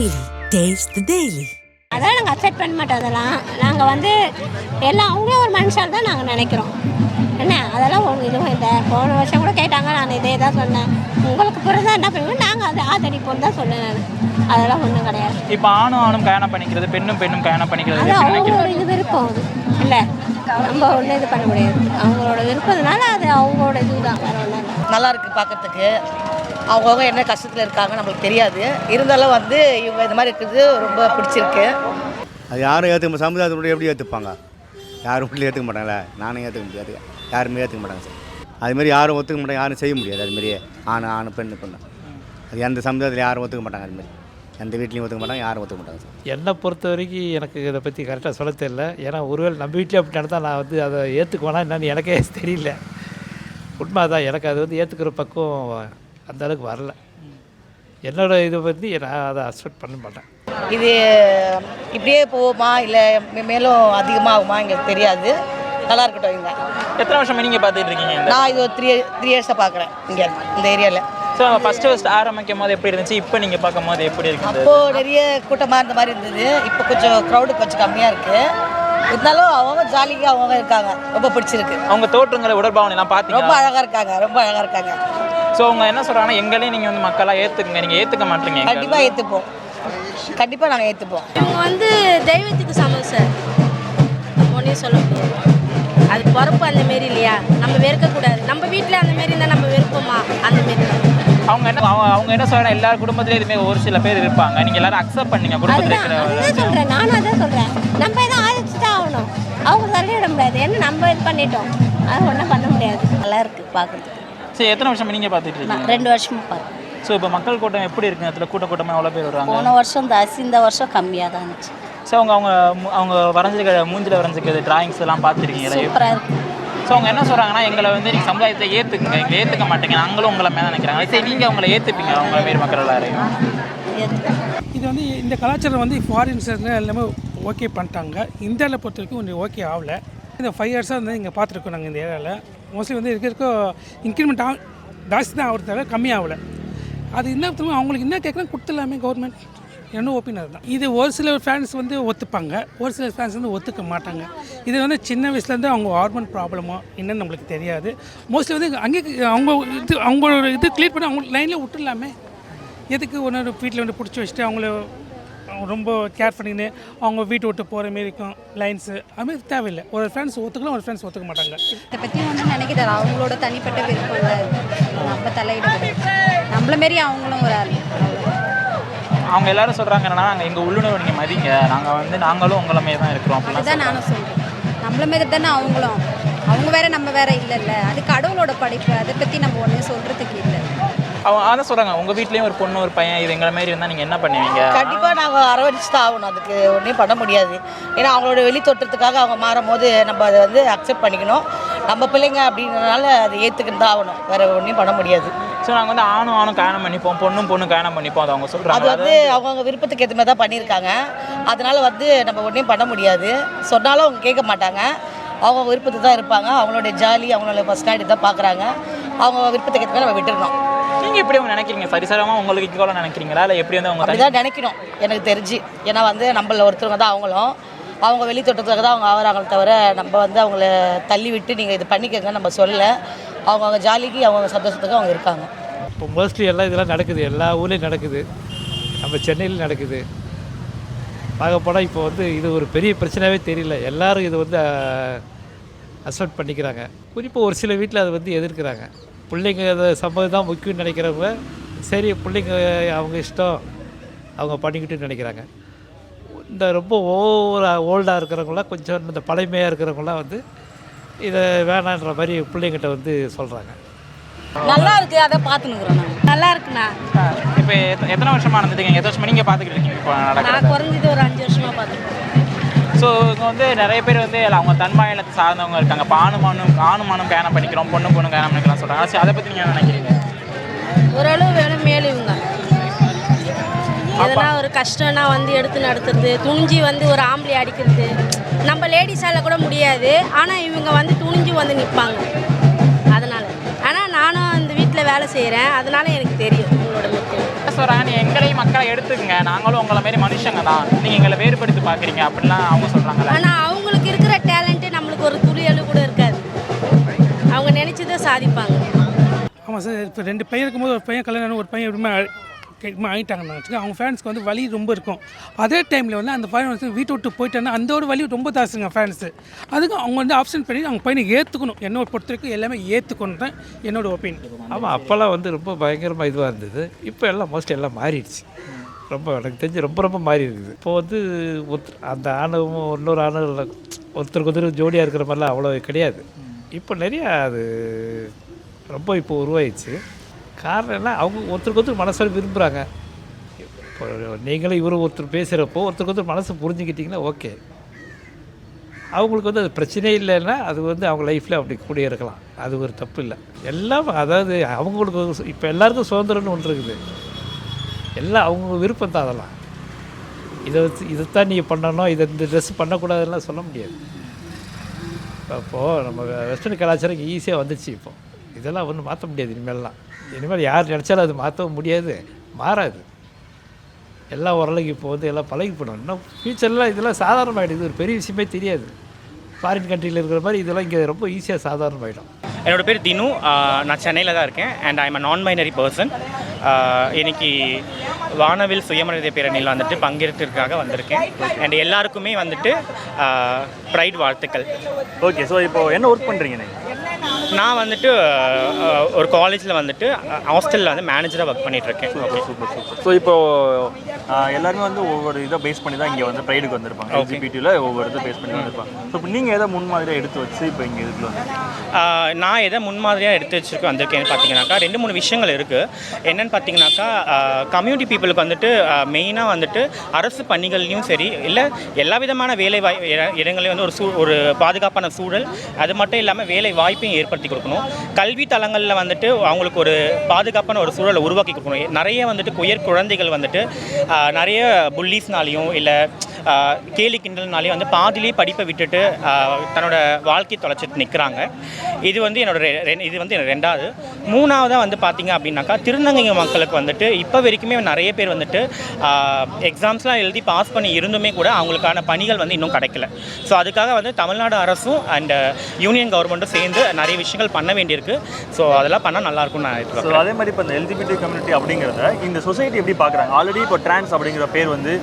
Taste the Daily. அதான் நாங்கள் accept பண்ண மாட்டோம் அதெல்லாம். நாங்கள் வந்து எல்லாம் அவங்களும் ஒரு மனுஷால் தான் நாங்கள் நினைக்கிறோம். என்ன? அதெல்லாம் ஒரு இதுவும் இல்லை. போன வருஷம் கூட கேட்டாங்க. நான் இதே தான் சொன்னேன். உங்களுக்கு பிறந்தா என்ன பண்ணுவோம் நாங்கள் அதை ஆதரிப்போம் தான் சொன்னேன் நான். அதெல்லாம் ஒன்றும் கிடையாது. இப்போ ஆணும் ஆணும் கல்யாணம் பண்ணிக்கிறது பெண்ணும் பெண்ணும் கல்யாணம் பண்ணிக்கிறது அது? அவங்களோட இது விருப்பம் அது. இல்லை நம்ம ஒன்றும் இது பண்ண முடியாது. அவங்களோட விருப்பத்தினால அது அவங்களோட இதுதான். வேற ஒன்றும் நல்லா இருக்குது பார்க்கறதுக்கு அவங்கவுங்க என்ன கஷ்டத்தில் இருக்காங்க நம்மளுக்கு தெரியாது. இருந்தாலும் வந்து இவங்க இந்த மாதிரி இருக்கிறது ரொம்ப பிடிச்சிருக்கு. அது யாரும் ஏற்றுக்க சமுதாயத்தினுடைய எப்படி ஏற்றுப்பாங்க யாரும் வீட்டில் ஏற்றுக்க மாட்டாங்களே நானும் ஏற்றுக்க முடியாது. யாருமே ஏற்றுக்க மாட்டாங்க சார். அதுமாரி யாரும் ஒத்துக்க மாட்டாங்க. யாரும் செய்ய முடியாது. அதுமாரியே ஆண் ஆண் பெண்ணு பெண்ணு அது எந்த சமுதாயத்தில் யாரும் ஒத்துக்க மாட்டாங்க அதுமாரி எந்த வீட்லேயும் ஒத்துக்க மாட்டாங்க. யாரும் ஒத்துக்க மாட்டாங்க சார். என்னை பொறுத்த வரைக்கும் எனக்கு இதை பற்றி கரெக்டாக சொல்ல தெரியல. ஏன்னா ஒருவேளை நம்ம வீட்டில் அப்படி நடந்தால் நான் வந்து அதை ஏற்றுக்குவேனா என்னன்னு எனக்கே தெரியல. உண்மை தான் எனக்கு அது வந்து ஏற்றுக்கிற பக்கம் அந்த அளவுக்கு வரல. என்னோட இதை பற்றி நான் அதை அக்செப்ட் பண்ண மாட்டேன். இது இப்படியே போகுமா? இல்லை மேலும் அதிகமாகுமா? எங்களுக்கு தெரியாது. நல்லா இருக்கட்டும் இங்க. எத்தனை வருஷமா நீங்க பார்த்துட்டு இருக்கீங்க நான் இது ஒரு த்ரீ த்ரீ இயர்ஸாக பார்க்குறேன் இங்கே இந்த ஏரியாவில் ஸோ ஃபர்ஸ்ட் ஃபர்ஸ்ட் ஆரம்பிக்கும் போது எப்படி இருந்துச்சு? இப்போ நீங்க பார்க்கும் போது எப்படி இருக்குது அப்போது நிறைய கூட்டமாக இருந்த மாதிரி இருந்தது. இப்போ கொஞ்சம் க்ரௌடு கொஞ்சம் கம்மியாக இருக்குது இருந்தாலும் அவங்க ஜாலியாக அவங்க இருக்காங்க. ரொம்ப பிடிச்சிருக்கு. அவங்க தோற்றங்களை உடற்பாவனை எல்லாம் ரொம்ப பார்த்தீங்க அழகாக இருக்காங்க. ரொம்ப அழகாக இருக்காங்க. ஸோ அவங்க என்ன சொல்றாங்கன்னா எங்களையும் நீங்க வந்து மக்களா ஏத்துக்குங்க. நீங்க ஏத்துக்க மாட்டீங்க. கண்டிப்பாக ஏற்றுப்போம் கண்டிப்பாக நாங்கள் ஏற்றுப்போம் இவங்க வந்து தெய்வத்துக்கு சமம் சார் ஒன்றையும் சொல்ல அது பிறப்பு அந்த மாரி இல்லையா? நம்ம வெறுக்கக்கூடாது. நம்ம வீட்டில் அந்த மாரி இருந்தால் நம்ம வெறுப்போமா? அந்த மாரி. தான் அவங்க என்ன அவங்க அவங்க என்ன சொல்றாங்க எல்லா குடும்பத்திலயும் இதுமே ஒரு சில பேர் இருப்பாங்க. நீங்க எல்லாரும் அக்செப்ட் பண்ணீங்க குடும்பத்தில் இருக்கிற சொல்கிறேன் நானும் அதான் சொல்கிறேன் நம்ம எதுவும் ஆதரிச்சு தான் ஆகணும். அவங்க தள்ளிவிட முடியாது. என்ன நம்ம இது பண்ணிட்டோம்? அது ஒன்றும் பண்ண முடியாது. நல்லா இருக்குது பார்க்குறதுக்கு சரி எத்தனை வருஷம் நீங்க பார்த்துட்டு இருக்கீங்க? ரெண்டு வருஷமாக பார்க்குறேன் ஸோ இப்போ மக்கள் கூட்டம் எப்படி இருக்கு? இடத்துல கூட்ட கூட்டமாக எவ்வளோ பேர் வராங்க போன வருஷம் தாசி இந்த வருஷம் கம்மியாக தான் இருந்துச்சு. ஸோ அவங்க அவங்க மு- அவங்க வரைஞ்சிருக்க மூஞ்சில வரைஞ்சிருக்கிறது டிராயிங்ஸ் எல்லாம் பார்த்துருக்கீங்களா? சூப்பராக இருக்குது ஸோ அவங்க என்ன சொல்கிறாங்கன்னா எங்களை வந்து நீங்கள் சமுதாயத்தை ஏற்றுக்குங்க எங்களை ஏற்றுக்க மாட்டீங்க. நாங்களும் உங்களை மேலே நினைக்கிறாங்க. சரி நீங்கள் அவங்கள ஏற்றுப்பீங்க அவங்க மாரி மக்கள் எல்லாரையும். இது வந்து இந்த கலாச்சாரம் வந்து ஃபாரின்ஸில் எல்லாமே ஓகே பண்ணிட்டாங்க. இந்தியாவில் பொறுத்த வரைக்கும் கொஞ்சம் ஓகே ஆகல. இந்த ஃபைவ் இயர்ஸாக வந்து இங்கே பார்த்துருக்கோம் நாங்கள் இந்த ஏரியாவில் மோஸ்ட்லி வந்து இருக்க இருக்க இன்க்ரிமெண்ட் ஆ ஜாஸ்தி தான் ஆகிறது தவிர கம்மியாகல ஆகலை. அது என்ன அவங்களுக்கு என்ன கேட்குறாங்க கொடுத்துடலாமே கவர்மெண்ட் என்ன ஒப்பீனியன் தான் இது ஒரு சில ஃபேன்ஸ் வந்து ஒத்துப்பாங்க. ஒரு சில ஃபேன்ஸ் வந்து ஒத்துக்க மாட்டாங்க. இது வந்து சின்ன வயசுலேருந்து அவங்க ஹார்மோன் ப்ராப்ளமோ என்னன்னு நம்மளுக்கு தெரியாது. மோஸ்ட்லி வந்து அங்கே அவங்க இது அவங்களோட இது கிளியர் பண்ணி அவங்க லைனில் விட்டுடலாமே. எதுக்கு ஒன்று வீட்டில் வந்து பிடிச்சி வச்சுட்டு அவங்கள ரொம்ப கேர் பண்ணிக்கின்னு அவங்க வீட்டை விட்டு போகிற மாரி இருக்கும். லைன்ஸு அதுமாதிரி தேவையில்லை. ஒரு ஃப்ரெண்ட்ஸ் ஒத்துக்கலாம் ஒரு ஃப்ரெண்ட்ஸ் ஒத்துக்க மாட்டாங்க. இதை பற்றி ஒன்றும் நினைக்கிறாரு அவங்களோட தனிப்பட்ட விருப்பம் இல்லை நம்ம தலையிடக்கூடாது நம்மள மாரி அவங்களும் ஒரு ஆள். அவங்க எல்லாரும் சொல்கிறாங்க என்னன்னா நாங்கள் எங்கள் உள்ளுணர்வு நீங்கள் மதிங்க. நாங்கள் வந்து நாங்களும் உங்களை மாரி தான் இருக்கிறோம். அப்படிலாம் அதுதான் நானும் சொல்கிறேன் நம்மள மாரி தானே அவங்களும். அவங்க வேற நம்ம வேற இல்லைல்ல. அது கடவுளோட படைப்பு. அதை பற்றி நம்ம ஒன்றும் சொல்கிறதுக்கு இல்லை. அவங்க அதான் சொல்கிறாங்க உங்கள் வீட்லேயும் ஒரு பொண்ணு ஒரு பையன் இது எங்களை மாரி இருந்தால் நீங்கள் என்ன பண்ணுவீங்க? கண்டிப்பாக நாங்கள் அரவணைச்சு தான் ஆகணும். அதுக்கு ஒன்றும் பண்ண முடியாது. ஏன்னா அவங்களோட வெளி தோற்றத்துக்காக அவங்க மாறும் போது நம்ம அதை வந்து அக்செப்ட் பண்ணிக்கணும். நம்ம பிள்ளைங்க அப்படின்றனால அதை ஏற்றுக்கிட்டு தான் ஆகணும். வேறு ஒன்றும் பண்ண முடியாது. ஸோ நாங்கள் வந்து ஆணும் ஆணும் கல்யாணம் பண்ணிப்போம். பொண்ணும் பொண்ணும் கல்யாணம் பண்ணிப்போம் அது அவங்க அது சொல்கிறாங்க வந்து அவங்கவுங்க விருப்பத்துக்கு ஏற்ற மாதிரி தான் பண்ணியிருக்காங்க. அதனால வந்து நம்ம ஒன்றும் பண்ண முடியாது. சொன்னாலும் அவங்க கேட்க மாட்டாங்க. அவங்க விருப்பத்துக்கு தான் இருப்பாங்க. அவங்களுடைய ஜாலி அவங்களோட பர்சனாலிட்டி தான் பார்க்குறாங்க அவங்க விருப்பத்துக்கு ஏற்ற மாதிரி நம்ம விட்டுறணும். நீங்கள் எப்படி அவங்க நினைக்கிறீங்க? சரிசரமாக உங்களுக்கு ஈக்குவலாக நினைக்கிறீங்களா? இல்லை எப்படி வந்து அவங்க அப்படி தான் நினைக்கணும். எனக்கு தெரிஞ்சு. ஏன்னா வந்து நம்மள ஒருத்தவங்க தான் அவங்களும். அவங்க வெளி தோட்டத்துக்காக தான் அவங்க ஆகிறாங்களே தவிர நம்ம வந்து அவங்கள தள்ளி விட்டு நீங்கள் இது பண்ணிக்கங்க நம்ம சொல்லலை. அவங்க அவங்க ஜாலிக்கு அவங்க சந்தோஷத்துக்கு அவங்க இருக்காங்க. இப்போ மோஸ்ட்லி எல்லாம் இதெல்லாம் நடக்குது. எல்லா ஊர்லேயும் நடக்குது. நம்ம சென்னையில் நடக்குது. பார்க்க போனால் இப்போ வந்து இது ஒரு பெரிய பிரச்சனையாகவே தெரியல. எல்லாரும் இது வந்து அக்செப்ட் பண்ணிக்கிறாங்க. குறிப்பாக ஒரு சில வீட்டில் அதை வந்து எதிர்க்கிறாங்க. பிள்ளைங்க சம்மதம் தான் முக்கியம்னு நினைக்கிறவங்க சரி பிள்ளைங்க அவங்க இஷ்டம் அவங்க பண்ணிக்கிட்டுன்னு நினைக்கிறாங்க. இந்த ரொம்ப ஓவர் ஓல்டாக இருக்கிறவங்களாம் கொஞ்சம் இந்த பழமையாக இருக்கிறவங்களாம் வந்து இதை வேணான்ற மாதிரி பிள்ளைங்கிட்ட வந்து சொல்கிறாங்க நல்லா இருக்கு அதை பார்த்துனுக்குறோம் நல்லா இருக்குண்ணா. இப்போ எத்தனை வருஷமாக நடந்துட்டீங்க? எத்தனை வருஷமா நீங்கள் பார்த்துக்கிட்டு இருக்கீங்க இப்போ நான் குறைஞ்சது ஒரு அஞ்சு வருஷமாக பார்த்துருக்கேன் ஸோ இங்கே வந்து நிறைய பேர் வந்து அவங்க தன்மாயினத்தை சார்ந்தவங்க இருக்காங்க. இப்போ ஆணுமானும் ஆணுமானும் படிக்கிறோம் பொண்ணு பொண்ணு கல்யாணம் பண்ணிக்கலாம் சொல்கிறாங்க சரி அதை பற்றி நீங்கள் என்ன நினைக்கிறீங்க? ஓரளவு வேணும் மேலும் இவங்க. எதனா ஒரு கஷ்டம்னா வந்து எடுத்து நடத்துறது துணிஞ்சு வந்து ஒரு ஆம்பளை அடிக்கிறது. நம்ம லேடிஸால் கூட முடியாது. ஆனால் இவங்க வந்து துணிஞ்சு வந்து நிற்பாங்க அதனால். ஆனால் நானும் அந்த வீட்டில் வேலை செய்கிறேன் அதனால எனக்கு தெரியும் உங்களோட என்ன சொல்கிறாங்க எங்களையும் மக்களை எடுத்துக்கங்க. நாங்களும் உங்களை மாதிரி மனுஷங்க தான். நீங்கள் எங்களை வேறுபடுத்தி பார்க்குறீங்க அப்படிலாம் அவங்க சொல்கிறாங்களே ஆனால் அவங்களுக்கு இருக்கிற டேலண்ட்டு நம்மளுக்கு ஒரு துளியளவு கூட இருக்காது. அவங்க நினச்சதை சாதிப்பாங்க. ஆமாம் சார். இப்போ ரெண்டு பையன் இருக்கும்போது ஒரு பையன் கல்யாணம் ஒரு பையன் எப்படிமா எப்படிமா ஆகிட்டாங்கன்னு வச்சுக்கோங்க. அவங்க ஃபேன்ஸ்க்கு வந்து வலி ரொம்ப இருக்கும். அதே டைமில் வந்து அந்த பையன் வந்து வீட்டை விட்டு போயிட்டாங்கன்னா அந்த ஒரு வலி ரொம்ப தாசுங்க ஃபேன்ஸு அதுக்கு அவங்க வந்து ஆப்ஷன் பண்ணி அவங்க பையனை ஏற்றுக்கணும் என்னோட பொறுத்த வரைக்கும் எல்லாமே ஏற்றுக்கணும் தான் என்னோட ஒப்பீனியன் ஆமாம் அப்போல்லாம் வந்து ரொம்ப பயங்கரமாக இதுவாக இருந்தது. இப்போ எல்லாம் மோஸ்ட் எல்லாம் மாறிடுச்சு. ரொம்ப எனக்கு தெரிஞ்சு ரொம்ப ரொம்ப மாறி இருக்குது. இப்போ வந்து ஒருத்தர் அந்த ஆணவமும் இன்னொரு ஆணும் ஒருத்தருக்கு ஒருத்தர் ஜோடியாக இருக்கிற மாதிரிலாம் அவ்வளோ கிடையாது. இப்போ நிறையா அது ரொம்ப இப்போ உருவாயிடுச்சு. காரணம் என்ன? அவங்க ஒருத்தருக்கு ஒருத்தர் மனசார விரும்புகிறாங்க இப்போ நீங்களும் இவரும் ஒருத்தர் பேசுகிறப்போ ஒருத்தருக்கு ஒருத்தர் மனசை புரிஞ்சுக்கிட்டிங்கன்னா ஓகே. அவங்களுக்கு வந்து அது பிரச்சனையே இல்லைன்னா அது வந்து அவங்க லைஃப்பில் அப்படி கூட இருக்கலாம். அது ஒரு தப்பு இல்லை. எல்லாம் அதாவது அவங்களுக்கு இப்போ எல்லாருக்கும் சுதந்திரம்னு ஒன்று இருக்குது. எல்லாம் அவங்க விருப்பம் தான் அதெல்லாம். இதை வச்சு இதைத்தான் நீங்கள் பண்ணணும் இதை இந்த ட்ரெஸ் பண்ணக்கூடாதுலாம் சொல்ல முடியாது. அப்போது நம்ம வெஸ்டர்ன் கலாச்சாரம் ஈஸியாக வந்துச்சு இப்போ. இதெல்லாம் ஒன்றும் மாற்ற முடியாது இனிமேல்லாம். இனிமேல் யார் நினச்சாலும் அது மாற்றவும் முடியாது. மாறாது. எல்லாம் ஓரளவுக்கு இப்போ வந்து எல்லாம் பழகி போடணும் இன்னும் ஃப்யூச்சரில் இதெல்லாம் சாதாரணமாகிடுது ஒரு பெரிய விஷயமே தெரியாது. ஃபாரின் கண்ட்ரியில் இருக்கிற மாதிரி இதெல்லாம் இங்கே ரொம்ப ஈஸியாக சாதாரணமாகிடும் என்னோட பேர் தினு. நான் சென்னையில் தான் இருக்கேன். அண்ட் ஐம் அ நான் பைனரி பர்சன் இன்னைக்கு வானவில் சுயமனித பேரணியில் வந்துட்டு பங்கேற்கிறதுக்காக வந்திருக்கேன். அண்ட் எல்லாருக்குமே வந்துட்டு ப்ரைட் வாழ்த்துக்கள். ஓகே ஸோ இப்போ என்ன ஒர்க் பண்ணுறீங்க நீங்கள் நான் வந்துட்டு ஒரு காலேஜில் வந்துட்டு ஹாஸ்டலில் வந்து மேனேஜராக ஒர்க் பண்ணிகிட்ருக்கேன் ஓகே சூப்பர் சூப்பர். ஸோ இப்போ எல்லாருமே வந்து ஒவ்வொரு இதை பேஸ் பண்ணி தான் இங்கே வந்து ப்ரைடுக்கு வந்திருப்பாங்க. எல்ஜிபிடியில் ஒவ்வொரு இதை பேஸ் பண்ணி வந்திருப்பாங்க. ஸோ இப்போ நீங்கள் எதை முன்மாதிரியாக எடுத்து வச்சு இப்போ இங்கே இதுக்குள்ள வந்து நான் எதை முன்மாதிரியாக எடுத்து வச்சிருக்க வந்திருக்கேன்னு பார்த்தீங்கன்னாக்கா ரெண்டு மூணு விஷயங்கள் இருக்குது என்னென்னு பார்த்தீங்கன்னாக்கா கம்யூனிட்டி பீப்புளுக்கு வந்துட்டு மெயினாக வந்துட்டு அரசு பணிகள்லையும் சரி இல்லை எல்லா விதமான வேலை வாய் இட- இடங்களையும் வந்து ஒரு சூ ஒரு பாதுகாப்பான சூழல். அது மட்டும் இல்லாமல் வேலை வாய்ப்பையும் ஏற்படுத்தி கொடுக்கணும். கல்வி தளங்களில் வந்துட்டு அவங்களுக்கு ஒரு பாதுகாப்பான ஒரு சூழலை உருவாக்கி கொடுக்கணும். நிறைய வந்துட்டு உயர் குழந்தைகள் வந்துட்டு நிறைய புல்லீஸ்னாலையும் இல்லை கேலி கிண்டல்னாலே வந்து பாதியிலே படிப்பை விட்டுட்டு தன்னோட வாழ்க்கை தொலைச்சிட்டு நிற்கிறாங்க இது வந்து என்னோட இது வந்து என்னோட ரெண்டாவது. மூணாவதாக வந்து பார்த்தீங்க அப்படின்னாக்கா திருநங்கை மக்களுக்கு வந்துட்டு இப்போ வரைக்குமே நிறைய பேர் வந்துட்டு எக்ஸாம்ஸ்லாம் எழுதி பாஸ் பண்ணி இருந்துமே கூட அவங்களுக்கான பணிகள் வந்து இன்னும் கிடைக்கல. ஸோ அதுக்காக வந்து தமிழ்நாடு அரசும் அண்ட் யூனியன் கவர்மெண்ட்டும் சேர்ந்து நிறைய விஷயங்கள் பண்ண வேண்டியிருக்கு. ஸோ அதெல்லாம் பண்ணால் நல்லாயிருக்கும்னு நான் ஸோ அதே மாதிரி இப்போ இந்த எல்ஜிபிடி கம்யூனிட்டி அப்படிங்கிறத இந்த சொசைட்டி எப்படி பார்க்குறாங்க ஆல்ரெடி இப்போ ட்ரான்ஸ் அப்படிங்கிற பேர் வந்து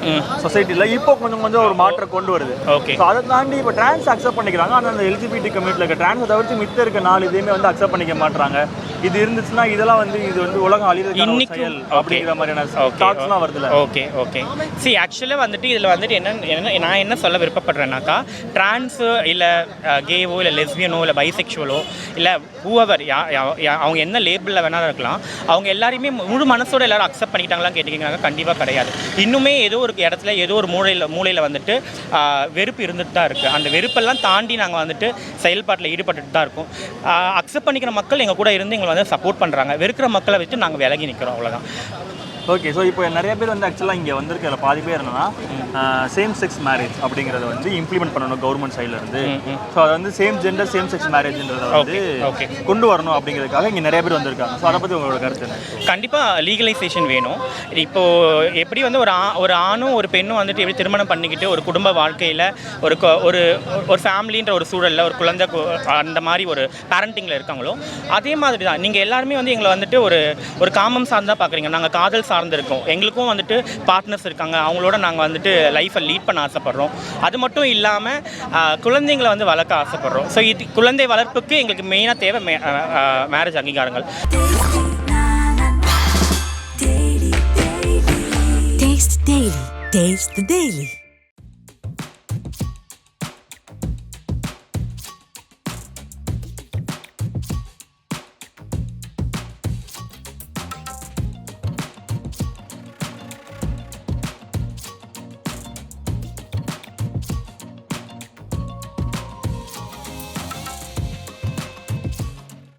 சொசைட்டியில் இப்போ கொஞ்சம் கொஞ்சம் ஒரு மாற்றம் கொண்டு வருது. ஓகே ஸோ அதை தாண்டி இப்போ ட்ரான்ஸ் அக்செப்ட் பண்ணிக்கிறாங்க. ஆனால் அந்த எல்ஜிபிடி கம்யூனிட்டியில் இருக்க ட்ரான்ஸை தவிர்த்து மித்த இருக்க நாலு இதையுமே வந்து அக்செப்ட் பண்ணிக்க மாட்றாங்க. இது இருந்துச்சுன்னா இதெல்லாம் வந்து இது வந்து உலகம் செயல் okay. அப்படிங்கிற மாதிரியான. தாட்ஸ்லாம் வருதுல்ல? Okay okay. சி ஆக்சுவலாக வந்துட்டு இதில் வந்துட்டு என்ன என்ன நான் என்ன சொல்ல விருப்பப்படுறேன்னாக்கா ட்ரான்ஸு இல்லை கேவோ இல்லை லெஸ்பியனோ இல்லை பைசெக்சுவலோ இல்லை ஹூவர் அவங்க என்ன லேபிளில் வேணாலும் இருக்கலாம். அவங்க எல்லாரையுமே முழு மனசோட எல்லாரும் அக்செப்ட் பண்ணிக்கிட்டாங்களான்னு கேட்டிங்கன்னா கண்டிப்பாக கிடையாது. இன்னுமே ஏதோ ஒரு இடத்துல ஏதோ ஒரு மூலையில் மூலையில் வந்துட்டு வெறுப்பு இருந்துட்டு தான் இருக்குது அந்த வெறுப்பெல்லாம் தாண்டி நாங்கள் வந்துட்டு செயல்பாட்டில் ஈடுபட்டுட்டு தான் இருக்கோம். அக்செப்ட் பண்ணிக்கிற மக்கள் எங்கள் கூட இருந்து எங்களை வந்து சப்போர்ட் பண்ணுறாங்க வெறுக்கிற மக்களை வச்சு நாங்கள் விலகி நிற்கிறோம் அவ்வளோதான் ஓகே ஸோ இப்போ நிறைய பேர் வந்து ஆக்சுவலாக இங்கே வந்திருக்கிற பாதி பேர் என்னன்னா சேம் செக்ஸ் மேரேஜ் அப்படிங்கிறத வந்து இம்ப்ளிமெண்ட் பண்ணணும் கவர்மெண்ட் சைடில் இருந்து. ஸோ அதை வந்து சேம் ஜெண்டர் சேம் செக்ஸ் மேரேஜ்ன்றத வந்து. கொண்டு வரணும் அப்படிங்கிறதுக்காக இங்கே நிறைய பேர் வந்திருக்காங்க. ஸோ அதை பற்றி உங்களோட கருத்து என்ன? கண்டிப்பாக லீகலைசேஷன் வேணும். இப்போது எப்படி வந்து ஒரு ஒரு ஆணும் ஒரு பெண்ணும் வந்துட்டு எப்படி திருமணம் பண்ணிக்கிட்டு ஒரு குடும்ப வாழ்க்கையில் ஒரு ஒரு ஒரு ஃபேமிலின்ற ஒரு சூழலில் ஒரு குழந்தை அந்த மாதிரி ஒரு பேரண்டிங்கில் இருக்காங்களோ அதே மாதிரி தான் நீங்கள் எல்லாருமே வந்து எங்களை வந்துட்டு ஒரு ஒரு காமம் சார்ந்தா பார்க்குறீங்க நாங்கள் காதல் சார்ந்திருக்கோம். எங்களுக்கும் வந்துட்டு பார்ட்னர்ஸ் இருக்காங்க. அவங்களோட நாங்கள் வந்துட்டு லைஃப்பை லீட் பண்ண ஆசைப்பட்றோம். அது மட்டும் இல்லாமல் குழந்தைங்களை வந்து வளர்க்க ஆசைப்பட்றோம். ஸோ இது குழந்தை வளர்ப்புக்கு எங்களுக்கு மெயினாக தேவை மேரேஜ் அங்கீகாரங்கள். Taste the Daily.